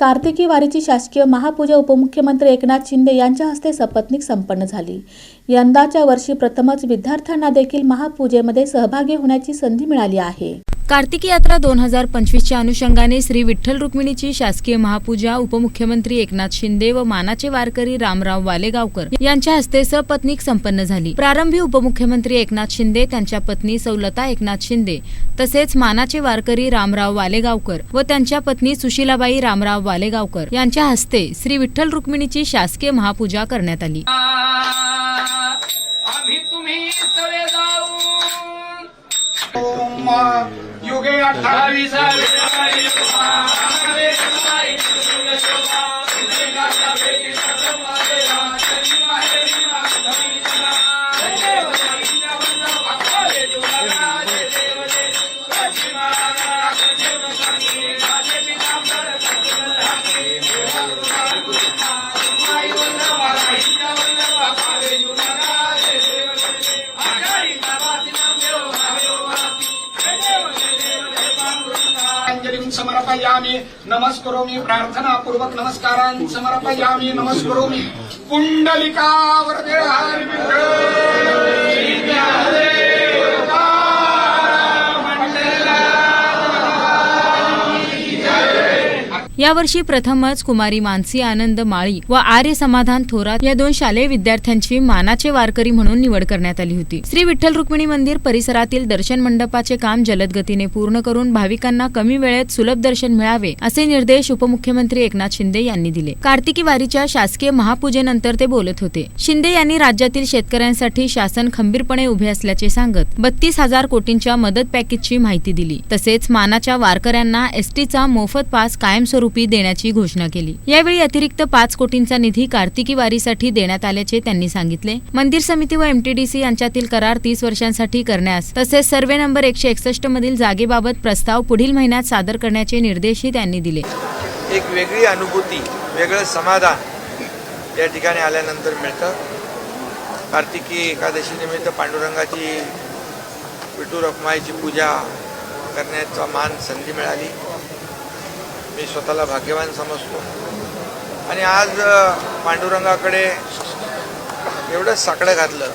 कार्तिकी वारीची शासकीय महापूजा उपमुख्यमंत्री एकनाथ शिंदे यांच्या हस्ते सपत्नीक संपन्न झाली. यंदाच्या वर्षी प्रथमच विद्यार्थ्यांना देखील महापूजेमध्ये सहभागी होण्याची संधी मिळाली आहे. कार्तिकी यात्रा दोन हजार पंचवीसच्या अनुषंगाने श्री विठ्ठल रुक्मिणीची शासकीय महापूजा उपमुख्यमंत्री एकनाथ शिंदे व मानाचे वारकरी रामराव वालेगावकर यांच्या हस्ते सपत्नीक संपन्न झाली. प्रारंभी उपमुख्यमंत्री एकनाथ शिंदे त्यांच्या पत्नी सौलता एकनाथ शिंदे तसेच मानाचे वारकरी रामराव वालेगावकर व त्यांच्या पत्नी सुशीलाबाई रामराव वालेगावकर यांच्या हस्ते श्री विठ्ठल रुक्मिणीची शासकीय महापूजा करण्यात आली. आम्ही तुम्ही যুগে আঠারি সারি समर्पयामि नमस्करोमि प्रार्थनापूर्वक नमस्कारान् समर्पयामि नमस्करोमि। कुण्डलिका वरदे यावर्षी प्रथमच कुमारी मानसी आनंद माळी व आर्य समाधान थोरात या दोन शालेय विद्यार्थ्यांची मानाचे वारकरी म्हणून निवड करण्यात आली होती. श्री विठ्ठल रुक्मिणी मंदिर परिसरातील दर्शन मंडपाचे काम जलद गतीने पूर्ण करून भाविकांना कमी वेळेत सुलभ दर्शन मिळावे असे निर्देश उपमुख्यमंत्री एकनाथ शिंदे यांनी दिले. कार्तिकी वारीच्या शासकीय महापूजेनंतर ते बोलत होते. शिंदे यांनी राज्यातील शेतकऱ्यांसाठी शासन खंबीरपणे उभे असल्याचे सांगत बत्तीस हजार कोटींच्या मदत पॅकेजची माहिती दिली. तसेच मानाच्या वारकऱ्यांना एसटीचा मोफत पास कायमस्वरूपी देण्याची घोषणा केली. यावेळी अतिरिक्त पाच कोटींचा निधी कार्तिकी वारीसाठी देण्यात आल्याचे त्यांनी सांगितले. मंदिर समिती व एमटीडीसी यांच्यातील करार तीस वर्षांसाठी करण्यास तसेच सर्वे नंबर एकशे एकसष्ट मधील जागेबाबत प्रस्ताव पुढील महिन्यात सादर करण्याचे निर्देशही त्यांनी दिले. एक वेगळी अनुभूती वेगळं समाधान या ठिकाणी आल्यानंतर मिळतं. कार्तिकी एकादशी निमित्त पांडुरंगाची विठू रखमाईची पूजा करण्याचा मान संधी मिळाली. मी स्वतःला भाग्यवान समजतो. आणि आज पांडुरंगाकडे एवढंच साकडं घातलं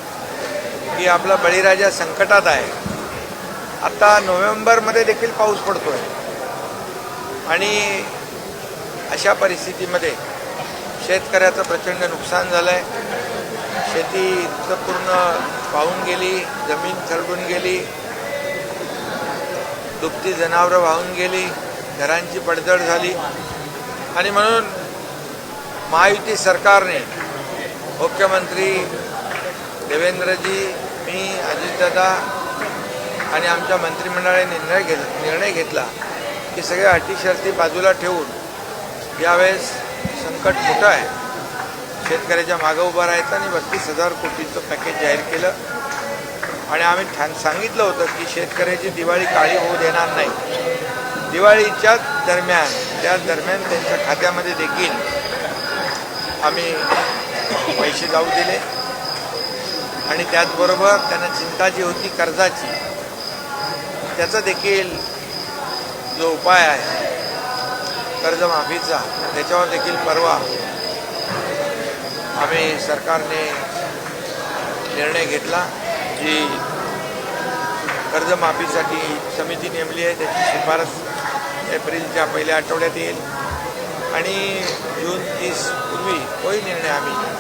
की आपला बळीराजा संकटात आहे. आता नोव्हेंबरमध्ये देखील पाऊस पडतोय. आणि अशा परिस्थितीमध्ये शेतकऱ्याचं प्रचंड नुकसान झालं आहे शेती पूर्ण वाहून गेली जमीन खरडून गेली दुभती जनावरं वाहून गेली. घरांची पडझड झाली. आणि म्हणून महायुती सरकारने मुख्यमंत्री देवेंद्रजी मी अजितदादा आणि आमच्या मंत्रिमंडळाने निर्णय घेत निर्णय घेतला की सगळ्या अटी शर्ती बाजूला ठेवून यावेळेस संकट मोठं आहे. शेतकऱ्याच्या मागं उभं राहायचं आणि बत्तीस हजार कोटीचं पॅकेज जाहीर केलं. आणि आम्ही ठाण सांगितलं होतं की शेतकऱ्याची दिवाळी काळी होऊ देणार नाही. दिवाळीच्याच दरम्यान त्या दरम्यान त्यांच्या खात्यामध्ये देखील आम्ही पैसे जाऊ दिले. आणि त्याचबरोबर त्यांना चिंता जी होती कर्जाची त्याचा देखील जो उपाय आहे कर्जमाफीचा त्याच्यावर देखील परवा आम्ही सरकारने निर्णय घेतला जी कर्जमाफीसाठी समिती नेमली आहे त्याची शिफारस एप्रिलच्या पहिल्या आठवड्यात येईल. आणि जून तीस पूर्वी तोही निर्णय आम्ही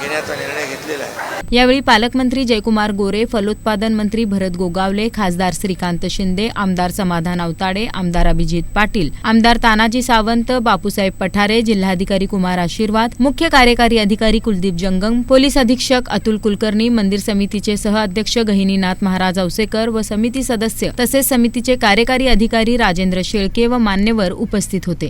घेण्याचा निर्णय घेतलेला आहे. यावेळी पालकमंत्री जयकुमार गोरे फलोत्पादन मंत्री भरत गोगावले खासदार श्रीकांत शिंदे आमदार समाधान अवताडे आमदार अभिजित पाटील आमदार तानाजी सावंत बापूसाहेब पठारे जिल्हाधिकारी कुमार आशीर्वाद मुख्य कार्यकारी अधिकारी कुलदीप जंगम पोलीस अधीक्षक अतुल कुलकर्णी मंदिर समितीचे सहअध्यक्ष गहिनीनाथ महाराज औसेकर व समिती सदस्य तसेच समितीचे कार्यकारी अधिकारी राजेंद्र शेळके व मान्यवर उपस्थित होते.